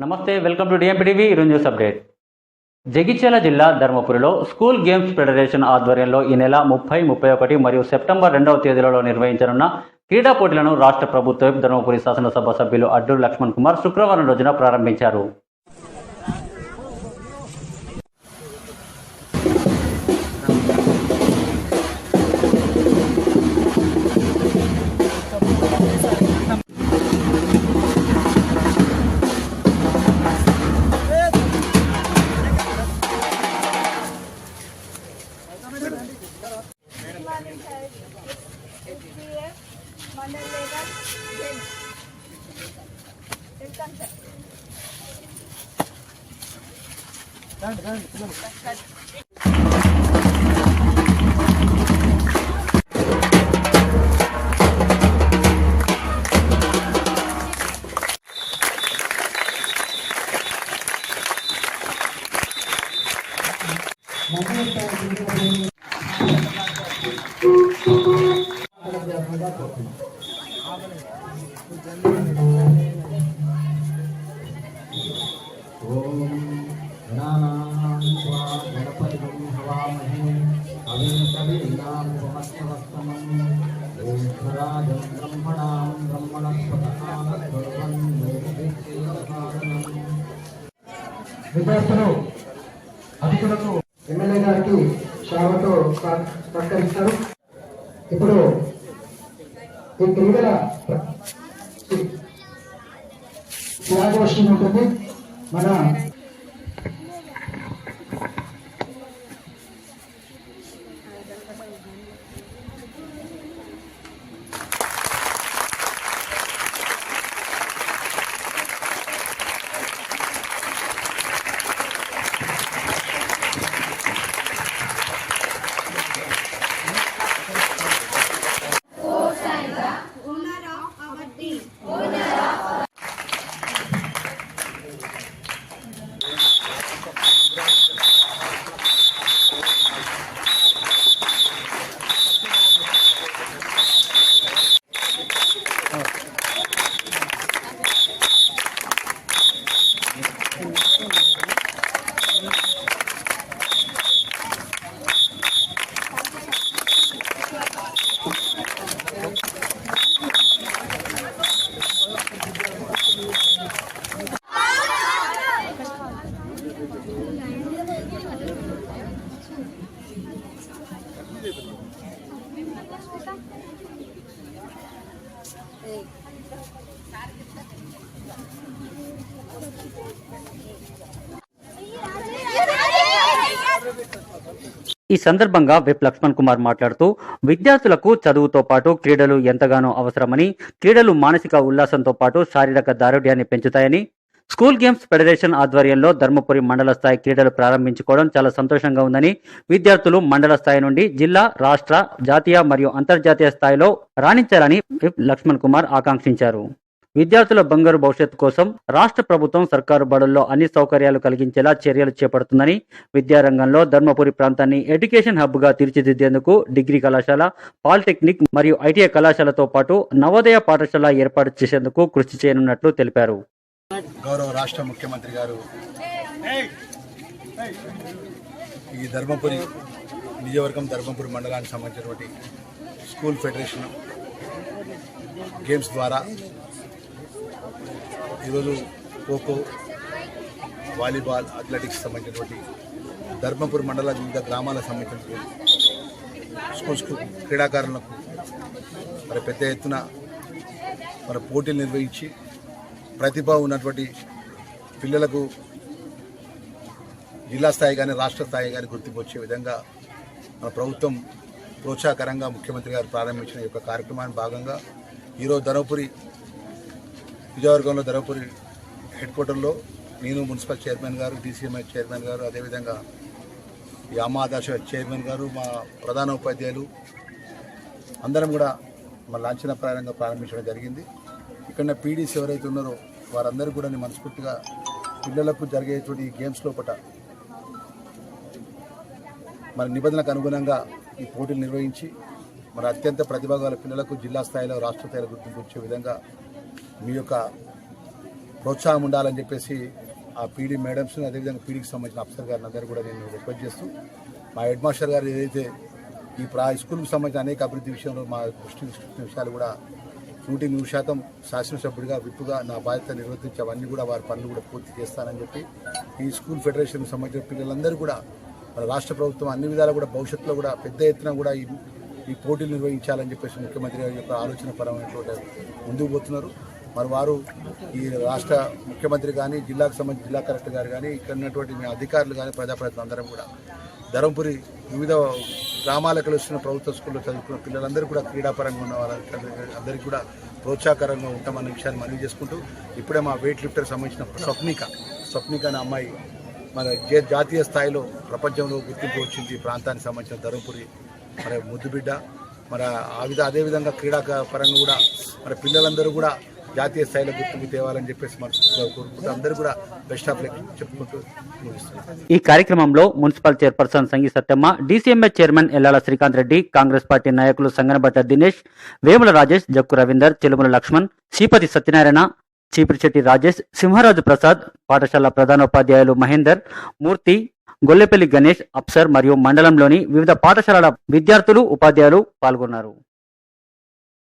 నమస్తే welcome to డిఎంపీటీవీ ఈరోజు news update Jagtial జిల్లా ధర్మపురిలో స్కూల్ గేమ్స్ ఫెడరేషన్ ఆధ్వర్యంలో ఈ నెల ముప్పై ముప్పై ఒకటి మరియు సెప్టెంబర్ రెండవ తేదీలలో నిర్వహించనున్న క్రీడా పోటీలను రాష్ట్ర ప్రభుత్వం ధర్మపురి శాసనసభ సభ్యులు అడ్డూరు లక్ష్మణ్ కుమార్ శుక్రవారం రోజున ప్రారంభించారు. మండల్ లేవల్ వెల్కమ్ సార్ రండి రండి ॐ स्वराजं ब्रह्मणां ब्रह्मणस्पतकामद्भुवन् విద్యార్థులు అధికులకు ఎమ్మెల్యే గారికి షావతో సత్కరిస్తారు ఇప్పుడు ఈ క్రీడల శిలాఘోషం ఉంటుంది మన ఈ సందర్భంగా విప్ లక్ష్మణ్ కుమార్ మాట్లాడుతూ విద్యార్థులకు చదువుతో పాటు క్రీడలు ఎంతగానో అవసరమని క్రీడలు మానసిక ఉల్లాసంతో పాటు శారీరక దారుఢ్యాన్ని పెంచుతాయని స్కూల్ గేమ్స్ ఫెడరేషన్ ఆధ్వర్యంలో ధర్మపురి మండల స్థాయి క్రీడలు ప్రారంభించుకోవడం చాలా సంతోషంగా ఉందని విద్యార్థులు మండల స్థాయి నుండి జిల్లా రాష్ట్ర జాతీయ మరియు అంతర్జాతీయ స్థాయిలో రాణించాలని విప్ లక్ష్మణ్ కుమార్ ఆకాంక్షించారు. విద్యార్థుల బంగారు భవిష్యత్తు కోసం రాష్ట్ర ప్రభుత్వం సర్కారు బడుల్లో అన్ని సౌకర్యాలు కలిగించేలా చర్యలు చేపడుతుందని విద్యారంగంలో ధర్మపురి ప్రాంతాన్ని ఎడ్యుకేషన్ హబ్గా తీర్చిదిద్దేందుకు డిగ్రీ కళాశాల పాలిటెక్నిక్ మరియు ఐటీఐ కళాశాలతో పాటు నవోదయ పాఠశాల ఏర్పాటు చేసేందుకు కృషి చేయనున్నట్లు తెలిపారు. గౌరవ రాష్ట్ర ముఖ్యమంత్రి గారు ఈ ధర్మపురి నియోజకవర్గం ధర్మపురి మండలానికి సంబంధించినటువంటి స్కూల్ ఫెడరేషన్ గేమ్స్ ద్వారా ఈరోజు ఖోఖో వాలీబాల్ అథ్లెటిక్స్ సంబంధించినటువంటి ధర్మపురి మండల వివిధ గ్రామాలకు సంబంధించినటువంటి స్కూల్స్ క్రీడాకారులకు మరి పెద్ద ఎత్తున మరి పోటీలు నిర్వహించి ప్రతిభ ఉన్నటువంటి పిల్లలకు జిల్లా స్థాయి కానీ రాష్ట్ర స్థాయి కానీ గుర్తింపు వచ్చే విధంగా మన ప్రభుత్వం ప్రోత్సాహకరంగా ముఖ్యమంత్రి గారు ప్రారంభించిన ఈ యొక్క కార్యక్రమాన్ని భాగంగా ఈరోజు ధర్మపురి విజయవర్గంలో ధర్మపురి హెడ్ క్వార్టర్లో నేను మున్సిపల్ చైర్మన్ గారు డీసీఎంఐ చైర్మన్ గారు అదేవిధంగా ఈ చైర్మన్ గారు మా ప్రధాన ఉపాధ్యాయులు అందరం కూడా మా లాంఛనప్రాయంగా ప్రారంభించడం జరిగింది. ఇక్కడ పీడీస్ ఎవరైతే ఉన్నారో వారందరూ కూడా నేను మనస్ఫూర్తిగా పిల్లలకు జరిగేటువంటి ఈ గేమ్స్ లోపల మన నిబంధనలకు అనుగుణంగా ఈ పోటీలు నిర్వహించి మన అత్యంత ప్రతిభాగాల పిల్లలకు జిల్లా స్థాయిలో రాష్ట్ర స్థాయిలో గుర్తింపు వచ్చే విధంగా మీ యొక్క ప్రోత్సాహం ఉండాలని చెప్పేసి ఆ పీడీ మేడమ్స్ అదేవిధంగా పీడీకి సంబంధించిన అఫ్సర్ గారిని అందరూ కూడా నేను రిక్వెస్ట్ చేస్తూ మా హెడ్ మాస్టర్ గారు ఏదైతే ఈ ప్రా స్కూల్కి సంబంధించిన అనేక అభివృద్ధి విషయంలో మా దృష్టి విషయాలు కూడా నూటి నూరు శాతం శాసనసభ్యుడిగా విప్పుగా నా బాధ్యత నిర్వర్తించి అవన్నీ కూడా వారి పనులు కూడా పూర్తి చేస్తానని చెప్పి ఈ స్కూల్ ఫెడరేషన్కి సంబంధించిన పిల్లలందరూ కూడా మన రాష్ట్ర ప్రభుత్వం అన్ని విధాలు కూడా భవిష్యత్తులో కూడా పెద్ద ఎత్తున కూడా ఈ ఈ పోటీలు నిర్వహించాలని చెప్పేసి ముఖ్యమంత్రి గారి యొక్క ఆలోచన పరమైనటువంటి ముందుకు పోతున్నారు. మరి వారు ఈ రాష్ట్ర ముఖ్యమంత్రి కానీ జిల్లాకు సంబంధించి జిల్లా కలెక్టర్ గారు కానీ ఇక్కడ ఉన్నటువంటి మీ అధికారులు కానీ ప్రజాప్రతినిధులు అందరం కూడా. ధర్మపురి వివిధ గ్రామాలకు వస్తున్న ప్రభుత్వ స్కూల్లో చదువుకున్న పిల్లలందరూ కూడా క్రీడాపరంగా ఉన్న వాళ్ళందరికీ అందరికీ కూడా ప్రోత్సాహకరంగా ఉంటామన్న విషయాన్ని మనవి చేసుకుంటూ ఇప్పుడే మా వెయిట్ లిఫ్టర్ సంబంధించిన స్వప్నిక స్వప్నిక అనే అమ్మాయి మన జాతీయ స్థాయిలో ప్రపంచంలో గుర్తింపు వచ్చింది ఈ ప్రాంతానికి సంబంధించిన ధర్మపురి. మరి ముద్దుబిడ్డ మరి ఆ విధ అదేవిధంగా క్రీడా పరంగా కూడా మరి పిల్లలందరూ కూడా జాతీయ స్థాయిలో గుర్తింపు తేవాలని చెప్పేసి మనస్ఫూర్తిగా కోరుకుంటూ అందరూ కూడా బెస్ట్ ఆఫ్ లక్ చెప్పుకుంటూ ఈ కార్యక్రమంలో municipal chairperson Sangi Satyamma DCMA chairman Ellala Srikanth Reddy Congress party నాయకులు సంగనబట్ట దినేష్ వేముల రాజేష్ జక్కు రవీందర్ చెలుముల లక్ష్మణ్ శ్రీపతి సత్యనారాయణ చీపిరిశెట్టి రాజేష్ సింహరాజు ప్రసాద్ పాఠశాల ప్రధానోపాధ్యాయులు మహేందర్ మూర్తి గొల్లెపల్లి గణేష్ అప్సర్ మరియు మండలంలోని వివిధ పాఠశాలల విద్యార్థులు ఉపాధ్యాయులు పాల్గొన్నారు.